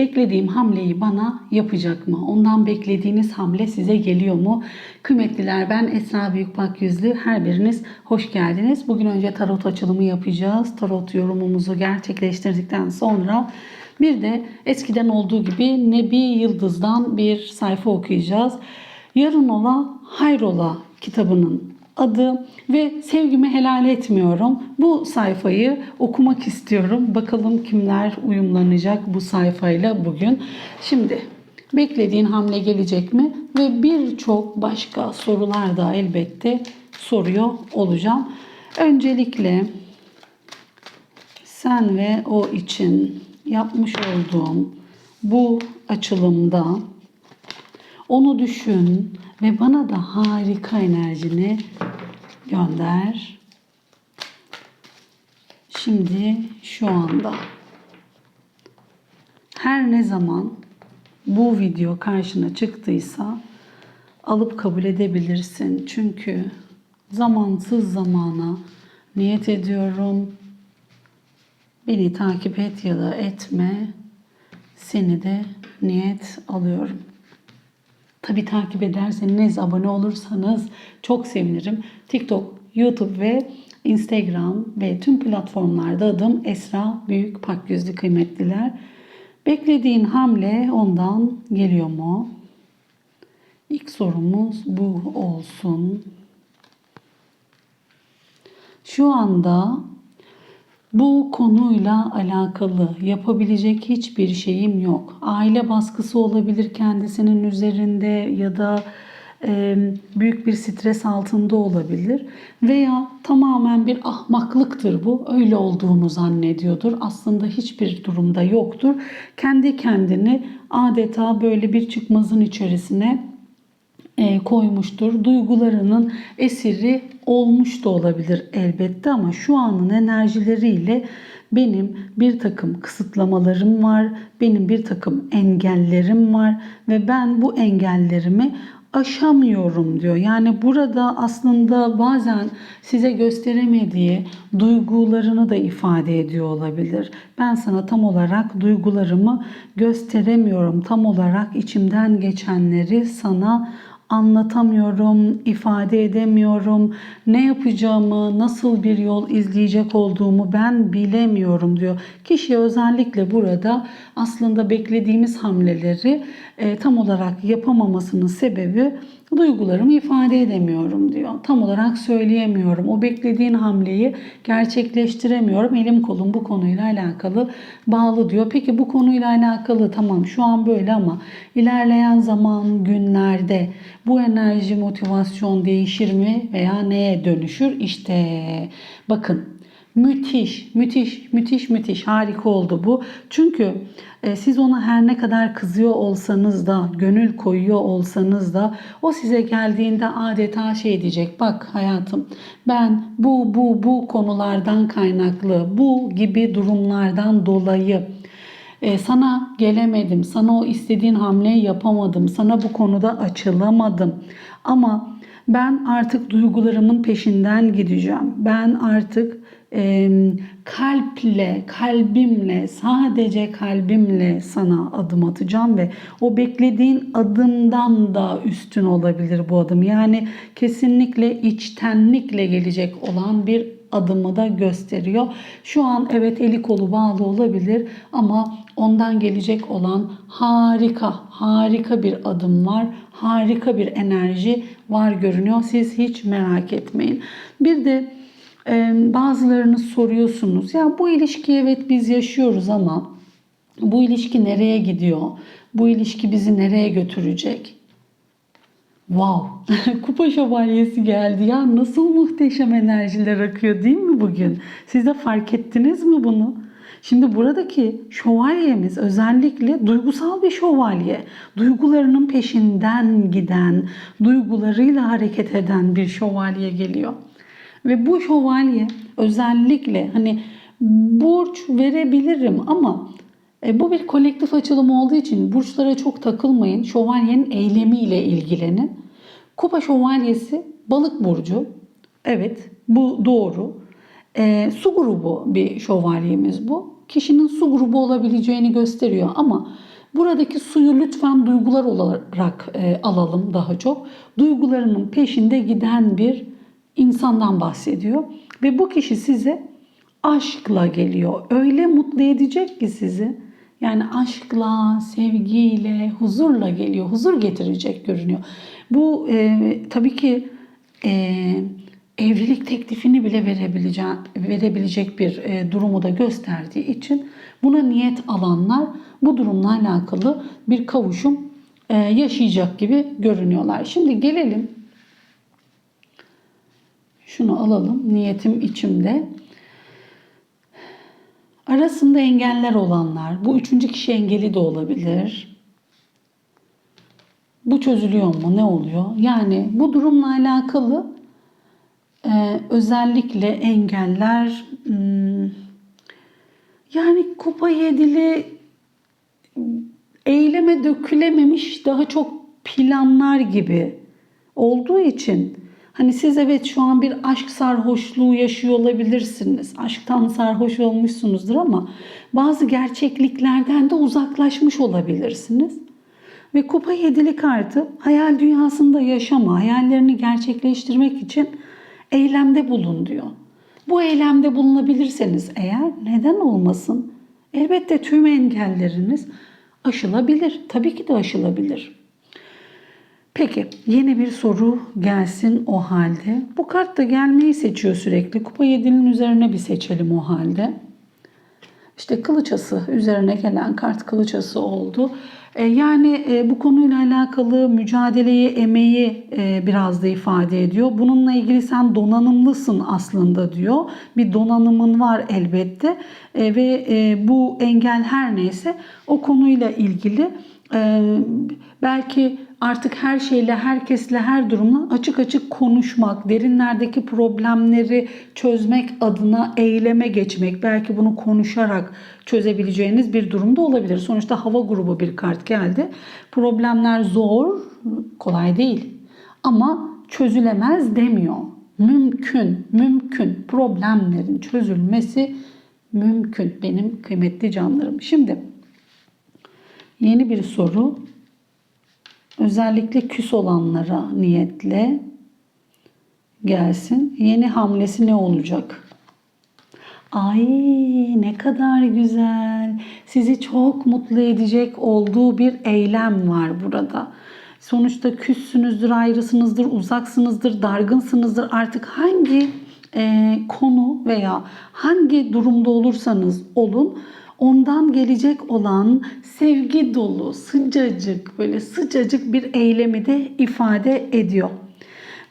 Beklediğim hamleyi bana yapacak mı? Ondan beklediğiniz hamle size geliyor mu? Kıymetliler ben Esra Büyükbak Yüzlü. Her biriniz hoş geldiniz. Bugün önce tarot açılımı yapacağız. Tarot yorumumuzu gerçekleştirdikten sonra bir de eskiden olduğu gibi Nebi Yıldız'dan bir sayfa okuyacağız. Yarın ola hayrola kitabının adı ve sevgimi helal etmiyorum. Bu sayfayı okumak istiyorum. Bakalım kimler uyumlanacak bu sayfayla bugün. Şimdi beklediğin hamle gelecek mi? Ve birçok başka sorular da elbette soruyor olacağım. Öncelikle sen ve o için yapmış olduğum bu açılımda onu düşün ve bana da harika enerjini gönder. Şimdi şu anda her ne zaman bu video karşına çıktıysa alıp kabul edebilirsin. Çünkü zamansız zamana niyet ediyorum. Beni takip et ya da etme. Seni de niyet alıyorum. Tabi takip ederseniz, abone olursanız çok sevinirim. TikTok, YouTube ve Instagram ve tüm platformlarda adım Esra Büyük Pakyüzlü kıymetliler. Beklediğin hamle ondan geliyor mu? İlk sorumuz bu olsun. Şu anda bu konuyla alakalı yapabilecek hiçbir şeyim yok. Aile baskısı olabilir kendisinin üzerinde ya da e, büyük bir stres altında olabilir veya tamamen bir ahmaklıktır bu. Öyle olduğunu zannediyordur. Aslında hiçbir durumda yoktur. Kendi kendini adeta böyle bir çıkmazın içerisine koymuştur. Duygularının esiri olmuş da olabilir elbette ama şu anın enerjileriyle benim bir takım kısıtlamalarım var, benim bir takım engellerim var ve ben bu engellerimi aşamıyorum diyor. Yani burada aslında bazen size gösteremediği duygularını da ifade ediyor olabilir. Ben sana tam olarak duygularımı gösteremiyorum. Tam olarak içimden geçenleri sana anlatamıyorum, ifade edemiyorum. Ne yapacağımı, nasıl bir yol izleyecek olduğumu ben bilemiyorum diyor. Kişi özellikle burada aslında beklediğimiz hamleleri e, tam olarak yapamamasının sebebi duygularımı ifade edemiyorum diyor. Tam olarak söyleyemiyorum. O beklediğin hamleyi gerçekleştiremiyorum. Elim kolum bu konuyla alakalı bağlı diyor. Peki bu konuyla alakalı tamam şu an böyle ama ilerleyen zaman günlerde bu enerji motivasyon değişir mi veya neye dönüşür? İşte bakın Müthiş, müthiş, müthiş, müthiş. Harika oldu bu. Çünkü e, siz ona her ne kadar kızıyor olsanız da, gönül koyuyor olsanız da o size geldiğinde adeta şey diyecek. Bak hayatım ben bu, bu, bu konulardan kaynaklı, bu gibi durumlardan dolayı e, sana gelemedim, sana o istediğin hamleyi yapamadım, sana bu konuda açılamadım. Ama ben artık duygularımın peşinden gideceğim. Ben artık e, kalple, kalbimle, sadece kalbimle sana adım atacağım ve o beklediğin adımdan da üstün olabilir bu adım. Yani kesinlikle içtenlikle gelecek olan bir adımı da gösteriyor. Şu an evet eli kolu bağlı olabilir ama ondan gelecek olan harika, harika bir adım var. Harika bir enerji var görünüyor. Siz hiç merak etmeyin. Bir de e, bazılarınız soruyorsunuz. Ya bu ilişki evet biz yaşıyoruz ama bu ilişki nereye gidiyor? Bu ilişki bizi nereye götürecek? Wow! Kupa şövalyesi geldi ya. Nasıl muhteşem enerjiler akıyor değil mi bugün? Siz de fark ettiniz mi bunu? Şimdi buradaki şövalyemiz özellikle duygusal bir şövalye. Duygularının peşinden giden, duygularıyla hareket eden bir şövalye geliyor. Ve bu şövalye özellikle hani burç verebilirim ama e, bu bir kolektif açılım olduğu için burçlara çok takılmayın. Şövalyenin eylemiyle ilgilenin. Kupa şövalyesi balık burcu. Evet bu doğru. E, su grubu bir şövalyemiz bu. kişinin su grubu olabileceğini gösteriyor ama buradaki suyu lütfen duygular olarak e, alalım daha çok. Duygularının peşinde giden bir insandan bahsediyor ve bu kişi size aşkla geliyor. Öyle mutlu edecek ki sizi. Yani aşkla, sevgiyle, huzurla geliyor. Huzur getirecek görünüyor. Bu e, tabii ki e, evlilik teklifini bile verebilecek, verebilecek bir e, durumu da gösterdiği için buna niyet alanlar bu durumla alakalı bir kavuşum e, yaşayacak gibi görünüyorlar. Şimdi gelelim şunu alalım. Niyetim içimde. Arasında engeller olanlar, bu üçüncü kişi engeli de olabilir. Bu çözülüyor mu? Ne oluyor? Yani bu durumla alakalı e, özellikle engeller hmm, yani kupa yedili eyleme dökülememiş daha çok planlar gibi olduğu için hani siz evet şu an bir aşk sarhoşluğu yaşıyor olabilirsiniz. Aşktan sarhoş olmuşsunuzdur ama bazı gerçekliklerden de uzaklaşmış olabilirsiniz. Ve kupa yedili kartı hayal dünyasında yaşama, hayallerini gerçekleştirmek için eylemde bulun diyor. Bu eylemde bulunabilirseniz eğer neden olmasın? Elbette tüm engelleriniz aşılabilir. Tabii ki de aşılabilir. Peki yeni bir soru gelsin o halde. Bu kart da gelmeyi seçiyor sürekli. Kupa 7'nin üzerine bir seçelim o halde. İşte kılıçası üzerine gelen kart kılıçası oldu. E, yani e, bu konuyla alakalı mücadeleyi, emeği e, biraz da ifade ediyor. Bununla ilgili sen donanımlısın aslında diyor. Bir donanımın var elbette ve bu engel her neyse o konuyla ilgili belki artık her şeyle, herkesle, her durumla açık açık konuşmak, derinlerdeki problemleri çözmek adına eyleme geçmek, belki bunu konuşarak çözebileceğiniz bir durumda olabilir. Sonuçta hava grubu bir kart geldi. Problemler zor, kolay değil. Ama çözülemez demiyor. Mümkün, mümkün. Problemlerin çözülmesi mümkün benim kıymetli canlarım. Şimdi yeni bir soru özellikle küs olanlara niyetle gelsin. Yeni hamlesi ne olacak? Ay ne kadar güzel. Sizi çok mutlu edecek olduğu bir eylem var burada. Sonuçta küssünüzdür, ayrısınızdır, uzaksınızdır, dargınsınızdır. Artık hangi e, konu veya hangi durumda olursanız olun ondan gelecek olan sevgi dolu, sıcacık, böyle sıcacık bir eylemi de ifade ediyor.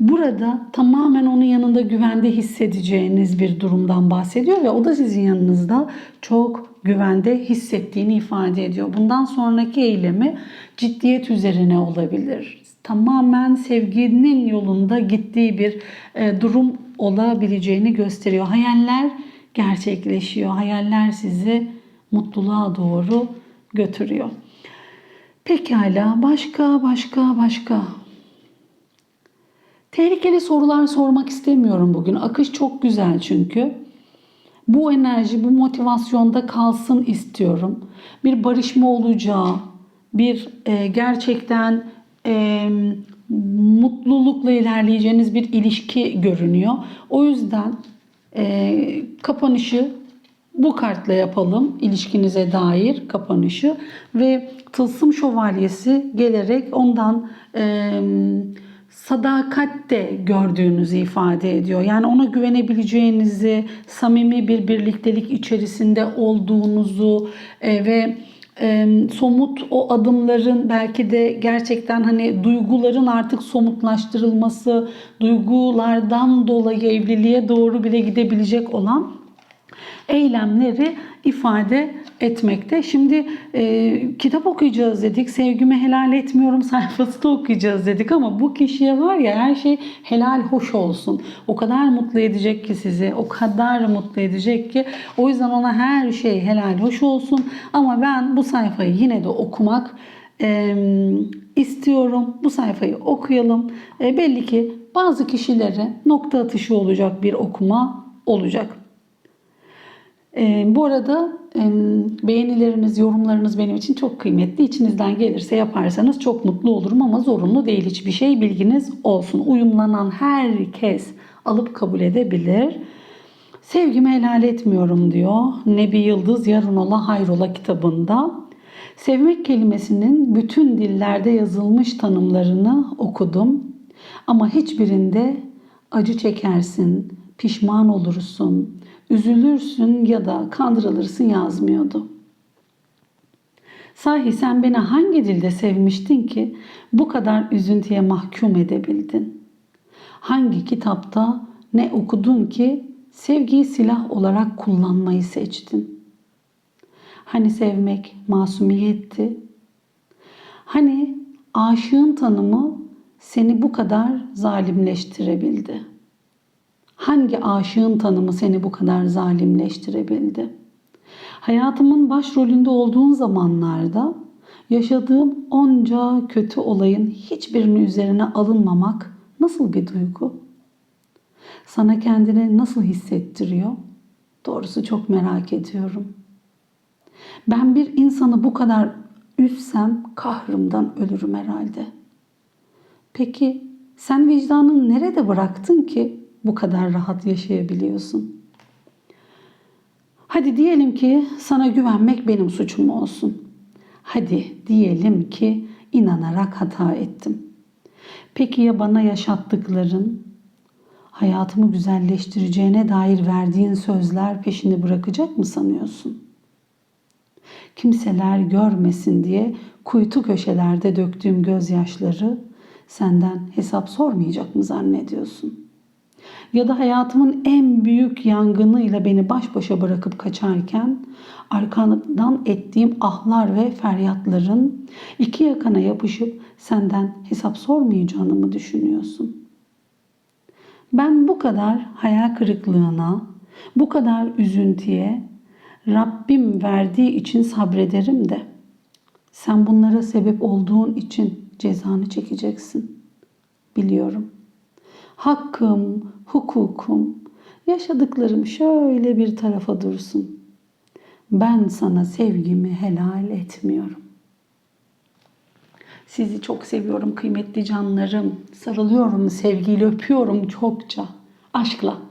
Burada tamamen onun yanında güvende hissedeceğiniz bir durumdan bahsediyor ve o da sizin yanınızda çok güvende hissettiğini ifade ediyor. Bundan sonraki eylemi ciddiyet üzerine olabilir. Tamamen sevginin yolunda gittiği bir e, durum olabileceğini gösteriyor. Hayaller gerçekleşiyor. Hayaller sizi mutluluğa doğru götürüyor. Pekala başka başka başka. Tehlikeli sorular sormak istemiyorum bugün. Akış çok güzel çünkü. Bu enerji, bu motivasyonda kalsın istiyorum. Bir barışma olacağı, bir e, gerçekten e, mutlulukla ilerleyeceğiniz bir ilişki görünüyor. O yüzden e, kapanışı bu kartla yapalım ilişkinize dair kapanışı ve tılsım şövalyesi gelerek ondan e, sadakat de gördüğünüzü ifade ediyor. Yani ona güvenebileceğinizi, samimi bir birliktelik içerisinde olduğunuzu e, ve e, somut o adımların belki de gerçekten hani duyguların artık somutlaştırılması, duygulardan dolayı evliliğe doğru bile gidebilecek olan eylemleri ifade etmekte. Şimdi e, kitap okuyacağız dedik. Sevgimi helal etmiyorum sayfasını okuyacağız dedik ama bu kişiye var ya her şey helal hoş olsun. O kadar mutlu edecek ki sizi. O kadar mutlu edecek ki. O yüzden ona her şey helal hoş olsun. Ama ben bu sayfayı yine de okumak e, istiyorum. Bu sayfayı okuyalım. E, belli ki bazı kişilere nokta atışı olacak bir okuma olacak. Ee, bu arada e, beğenileriniz, yorumlarınız benim için çok kıymetli. İçinizden gelirse yaparsanız çok mutlu olurum ama zorunlu değil hiçbir şey. Bilginiz olsun. Uyumlanan herkes alıp kabul edebilir. Sevgimi helal etmiyorum diyor Nebi Yıldız Yarın Ola Hayrola kitabında. Sevmek kelimesinin bütün dillerde yazılmış tanımlarını okudum. Ama hiçbirinde acı çekersin, pişman olursun, üzülürsün ya da kandırılırsın yazmıyordu. Sahi sen beni hangi dilde sevmiştin ki bu kadar üzüntüye mahkum edebildin? Hangi kitapta ne okudun ki sevgiyi silah olarak kullanmayı seçtin? Hani sevmek masumiyetti? Hani aşığın tanımı seni bu kadar zalimleştirebildi? Hangi aşığın tanımı seni bu kadar zalimleştirebildi? Hayatımın başrolünde olduğun zamanlarda yaşadığım onca kötü olayın hiçbirinin üzerine alınmamak nasıl bir duygu? Sana kendini nasıl hissettiriyor? Doğrusu çok merak ediyorum. Ben bir insanı bu kadar üzsem kahrımdan ölürüm herhalde. Peki sen vicdanını nerede bıraktın ki bu kadar rahat yaşayabiliyorsun? Hadi diyelim ki sana güvenmek benim suçum olsun. Hadi diyelim ki inanarak hata ettim. Peki ya bana yaşattıkların, hayatımı güzelleştireceğine dair verdiğin sözler peşini bırakacak mı sanıyorsun? Kimseler görmesin diye kuytu köşelerde döktüğüm gözyaşları senden hesap sormayacak mı zannediyorsun? Ya da hayatımın en büyük yangınıyla beni baş başa bırakıp kaçarken arkandan ettiğim ahlar ve feryatların iki yakana yapışıp senden hesap sormayacağını mı düşünüyorsun? Ben bu kadar hayal kırıklığına, bu kadar üzüntüye Rabbim verdiği için sabrederim de sen bunlara sebep olduğun için cezanı çekeceksin. Biliyorum. Hakkım, hukukum, yaşadıklarım şöyle bir tarafa dursun. Ben sana sevgimi helal etmiyorum. Sizi çok seviyorum kıymetli canlarım. Sarılıyorum, sevgiyle öpüyorum çokça. Aşkla.